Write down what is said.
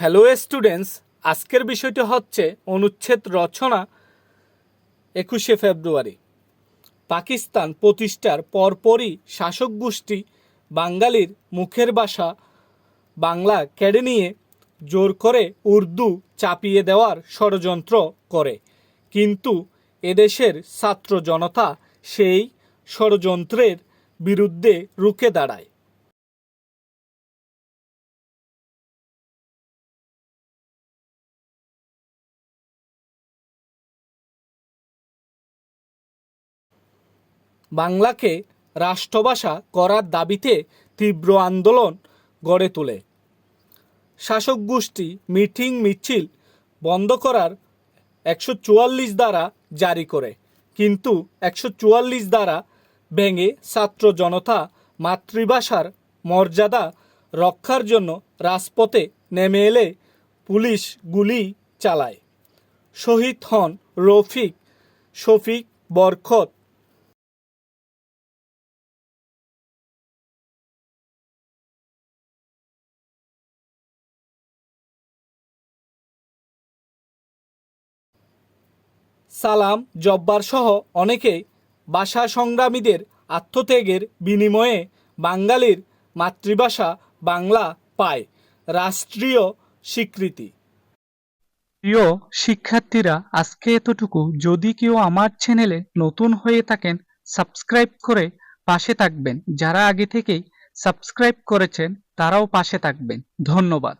Hello students, আজকের বিষয়টি হচ্ছে অনুচ্ছেদ রচনা একুশে ফেব্রুয়ারি। পাকিস্তান প্রতিষ্ঠার পরপরই শাসক গোষ্ঠী বাঙালির মুখের ভাষা বাংলা কেড়ে নিয়ে জোর করে উর্দু চাপিয়ে দেওয়ার ষড়যন্ত্র করে। কিন্তু এদেশের ছাত্র জনতা সেই ষড়যন্ত্রের বিরুদ্ধে রুখে দাঁড়ায়। বাংলাকে রাষ্ট্রভাষা করার দাবিতে তীব্র আন্দোলন গড়ে তোলে। শাসক গোষ্ঠী মিটিং মিছিল বন্ধ করার একশো চুয়াল্লিশ দ্বারা জারি করে। কিন্তু একশো চুয়াল্লিশ দ্বারা ভেঙে ছাত্র জনতা মাতৃভাষার মর্যাদা রক্ষার জন্য রাজপথে নেমে এলে পুলিশ গুলি চালায়। শহীদ হন রফিক, শফিক বরখত সালাম, জব্বার সহ অনেকে ভাষা সংগ্রামীদের আত্মত্যাগের বিনিময়ে বাঙালির মাতৃভাষা বাংলা পায়। রাষ্ট্রীয় স্বীকৃতি। প্রিয় শিক্ষার্থীরা, আজকে এতটুকু। যদি কেউ আমার চ্যানেলে নতুন হয়ে থাকেন, সাবস্ক্রাইব করে পাশে থাকবেন। যারা আগে থেকেই সাবস্ক্রাইব করেছেন, তারাও পাশে থাকবেন। ধন্যবাদ।